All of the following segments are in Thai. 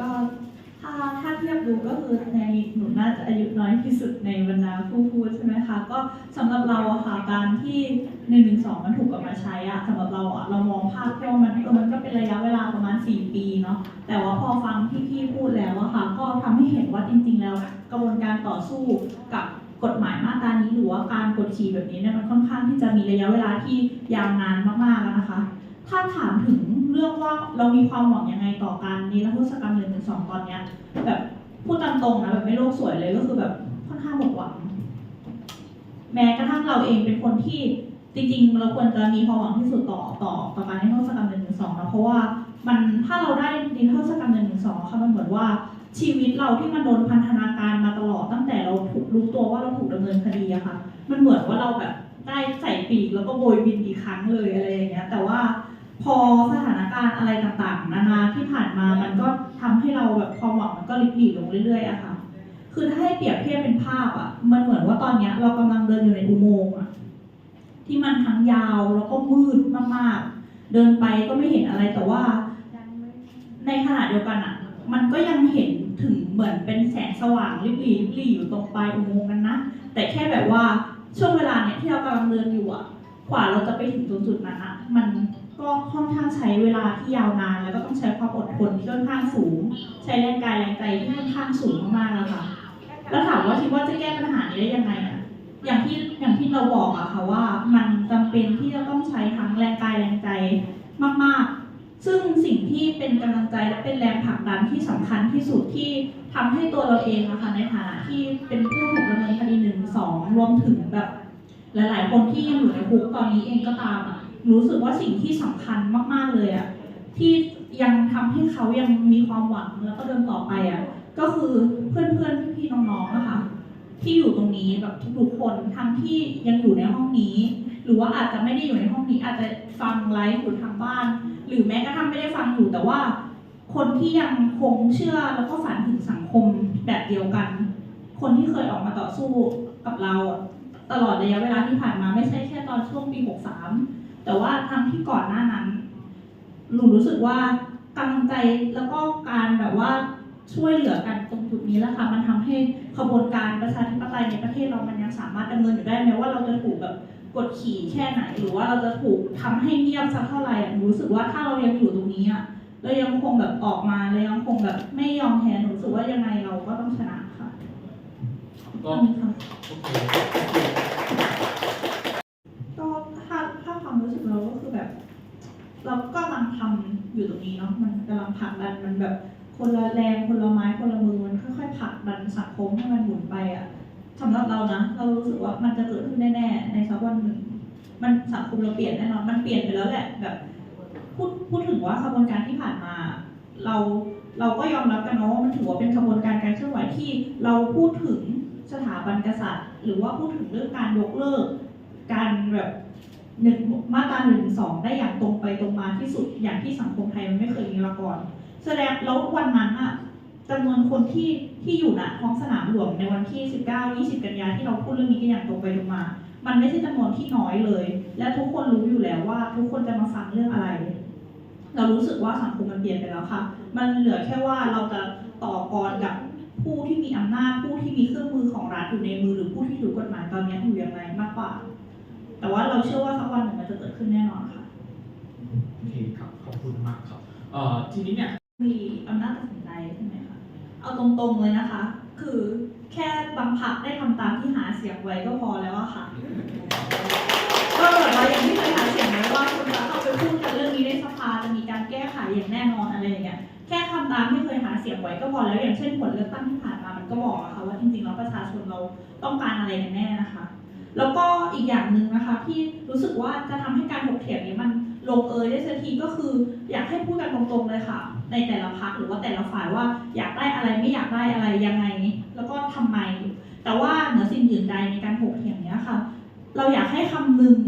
ก็ถ้าถ้าเทียบดูก็คือในหนูน่าจะอายุน้อยที่สุดในบรรดาผู้พูดใช่ไหมคะก็สำหรับเราอะค่ะการที่หนึ่งหนึ่งสองมันถูกกลับมาใช้อะสำหรับเราอะเรามองภาพแค่ว่ามันเออมันก็เป็นระยะเวลาประมาณ 4 ปีเนาะแต่ว่าพอฟังที่พี่พูดแล้วอะค่ะก็ทำให้เห็นว่าจริง ๆ แล้วกระบวนการต่อสู้กับกฎหมายมาตรานี้หรือว่าการกดขี่แบบนี้เนี่ยมันค่อนข้างที่จะมีระยะเวลาที่ยาวนานมากๆแล้วนะคะ ถ้าถามถึงเรื่องว่าเรามีความหวังยังไงต่อการนิรโทษกรรมหนึ่งถึงสองตอนเนี้ยแบบพูดตามตรงนะแบบไม่โลกสวยเลยก็คือแบบค่อนข้างหมดหวัง แม้กระทั่งเราเองเป็นคนที่จริงๆ เราควรจะมีความหวังที่สุดต่อต่อต่อการนิรโทษกรรมหนึ่งถึงสองนะเพราะว่ามันถ้าเราได้นิรโทษกรรมหนึ่งถึงสองค่ะมันเหมือนว่าชีวิตเราที่มันโดนพันธนาการมาตลอดตั้งแต่เราถูกรู้ตัวว่าเราถูกดำเนินคดีอะค่ะ มันเหมือนว่าเราแบบได้ใส่ปีกแล้วก็โบยบินอีกครั้งเลยอะไรอย่างเงี้ย แต่ว่า พอสถานการณ์อะไรต่างๆนานาที่ผ่านมามันก็ทำให้เราแบบความหวังมันก็ลิบหลีลงเรื่อยๆอะค่ะ คือถ้าให้เปรียบเทียบเป็นภาพอะมันเหมือนว่าตอนเนี้ยเรากำลังเดินอยู่ในอุโมงค์อะที่มันทั้งยาวแล้วก็มืดมากๆ เดินไปก็ไม่เห็นอะไรแต่ว่า ในขณะเดียวกันอะมันก็ยังเห็นถึงเหมือนเป็นแสงสว่างริบหรี่ริบหรี่อยู่ตรงปลายอุโมงค์นั้นนะแต่แค่แบบว่าช่วงเวลาเนี้ยที่เรากำลังเดินอยู่อะกว่าเราจะไปถึงตรงจุดนั้นอะมัน ก็ค่อนข้างใช้เวลาที่ยาวนาน แล้วก็ต้องใช้ความอดทนที่ค่อนข้างสูง ใช้แรงกายแรงใจที่ค่อนข้างสูงมากๆอะค่ะแล้วถามว่าคิดว่าจะแก้ปัญหานี้ได้ยังไงอะอย่างที่อย่างที่เราบอกอะค่ะว่ามันจำเป็นที่จะต้องใช้ทั้งแรงกายแรงใจมาก ๆ ซึ่งสิ่งที่เป็นกำลังใจและเป็นแรงผลักดันที่สำคัญที่สุดที่ทำให้ตัวเราเองนะคะในฐานะที่เป็นผู้ถูกดำเนินคดีหนึ่งสองรวมถึงแบบ หลาย ๆ คนที่ยังอยู่ในคุกตอนนี้เองก็ตามอะ รู้สึกว่าสิ่งที่สำคัญมากๆเลยอะที่ยังทำให้เขายังมีความหวังแล้วก็เดินต่อไปอะก็คือเพื่อนๆพี่ๆน้องๆนะคะ ที่อยู่ตรงนี้แบบทุกๆคนทั้งที่ยังอยู่ในห้องนี้ หรือว่าอาจจะไม่ได้อยู่ในห้องนี้อาจจะฟังไลฟ์อยู่ทางบ้าน หรือแม้กระทั่งไม่ได้ฟังอยู่แต่ว่า คนที่ยังคงเชื่อแล้วก็ฝันถึงสังคมแบบเดียวกัน คนที่เคยออกมาต่อสู้กับเราตลอดระยะเวลาที่ผ่านมาไม่ใช่แค่ตอนช่วงปี 63 แต่ว่าทั้งที่ก่อนหน้านั้นหนูรู้สึกว่ากำลังใจแล้วก็การแบบว่าช่วยเหลือกันตรงจุดนี้แหละค่ะมันทำให้ขบวนการประชาธิปไตยในประเทศเรามันยังสามารถดำเนินอยู่ได้แม้ว่าเราจะถูกแบบกดขี่แค่ไหนหรือว่าเราจะถูกทำให้เงียบสักเท่าไหร่อะหนูรู้สึกว่าถ้าเรายังอยู่ตรงนี้อะเรายังคงแบบออกมาเรายังคงแบบไม่ยอมแพ้หนูรู้สึกว่ายังไงเราก็ต้องชนะค่ะก็ขอบคุณค่ะ โอเค ก็ถ้าถ้าความรู้สึกเราก็คือแบบ เราก็กำลังทำ อยู่ตรงนี้เนาะมันกำลังผลักดันมันแบบคนละแรงคนละไม้คนละมือมันค่อยๆผลักดันสังคมให้มันหมุนไปอะสำหรับเรานะ เรารู้สึกว่ามันจะเกิดขึ้นแน่ๆในสักวันหนึ่งมันสังคมเราเปลี่ยนแน่นอนมันเปลี่ยนไปแล้วแหละแบบพูดพูดถึงว่าขบวนการที่ผ่านมา เราเราก็ยอมรับกันเนาะว่ามันถือว่าเป็นขบวนการการเคลื่อนไหวที่เราพูดถึงสถาบันกษัตริย์ หรือว่าพูดถึงเรื่องการยกเลิก การแบบ หนึ่งมาตราหนึ่งสองได้อย่างตรงไปตรงมาที่สุดอย่างที่สังคมไทยมันไม่เคยมีมาก่อน แสดงแล้ววันนั้นอะจำนวนคนที่ที่อยู่ณท้องสนามหลวงในวันที่ 19 20 กันยาที่เราพูดเรื่องนี้กันอย่างตรงไปตรงมา มันไม่ใช่จำนวนที่น้อยเลย และทุกคนรู้อยู่แล้วว่า ทุกคนจะมาฟังเรื่องอะไร เรารู้สึกว่าสังคมมันเปลี่ยนไปแล้วค่ะ มันเหลือแค่ว่าเราจะต่อกรกับผู้ที่มีอำนาจผู้ที่มีเครื่องมือของรัฐอยู่ในมือหรือผู้ที่ถือกฎหมายตอนนี้อยู่อย่างไรมากกว่า แต่ว่าเราเชื่อว่าสักวันหนึ่งมันจะเกิดขึ้นแน่นอนค่ะโอเคครับขอบคุณมากครับเอ่อทีนี้เนี่ยมีอำนาจตัดสินใจใช่ไหมคะเอาตรงๆเลยนะคะ คือแค่บางพักได้ทำตามที่หาเสียงไว้ก็พอแล้วอะค่ะก็แบบว่าอย่างที่เคยหาเสียงไว้ว่าคุณจะเข้าไปพูดกันเรื่องนี้ในสภาจะมีการแก้ไขอย่างแน่นอนอะไรอย่างเงี้ยแค่ทำตามที่เคยหาเสียงไว้ก็พอแล้วอย่างเช่นผลเลือกตั้งที่ผ่านมามันก็บอกอะค่ะว่าจริงๆแล้วประชาชนเราต้องการอะไรกันแน่นะคะ แล้วก็อีกอย่างหนึ่งนะคะที่รู้สึกว่าจะทำให้การถกเถียงนี้มันลงเอยได้สักทีก็คือ อยากให้พูดกันตรงๆเลยค่ะ ในแต่ละพักหรือว่าแต่ละฝ่ายว่าอยากได้อะไรไม่อยากได้อะไรยังไง แล้วก็ทำไม แต่ว่าเหนือสิ่งอื่นใดในการถกเถียงนี้ค่ะ เราอยากให้คำนึง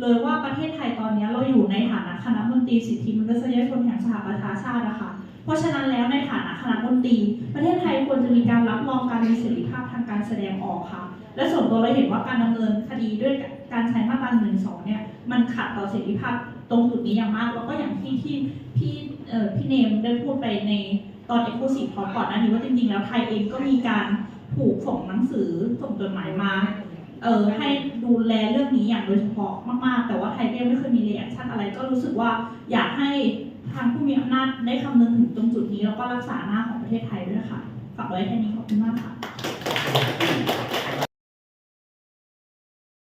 เลยว่าประเทศไทยตอนนี้เราอยู่ในฐานะคณะมนตรีสิทธิมนุษยชนแห่งสหประชาชาตินะคะ เพราะฉะนั้นแล้วในฐานะคณะมนตรี ประเทศไทยควรจะมีการรับรองการมีเสรีภาพทางการแสดงออกค่ะ และส่วนตัวเราเห็นว่าการดำเนินคดีด้วยการใช้มาตราหนึ่งสองเนี่ยมันขัดต่อเสรีภาพตรงจุดนี้อย่างมาก แล้วก็อย่างที่ที่พี่เอ่อพี่เนมได้พูดไปในตอนเอ็กซ์คลูซีฟพอก่อนหน้านี้ว่าจริงๆ แล้วไทยเองก็มีการถูกส่งหนังสือส่งจดหมายมาเออให้ดูแลเรื่องนี้อย่างโดยเฉพาะมากๆ แต่ว่าไทยก็ยังไม่เคยมีเรีแอคชั่นอะไรก็รู้สึกว่าอยากให้ทาง มีอำนาจได้คำนึงถึงตรงจุดนี้ แล้วก็รักษาหน้าของประเทศไทยด้วยค่ะฝากไว้แค่นี้ขอบคุณมากค่ะ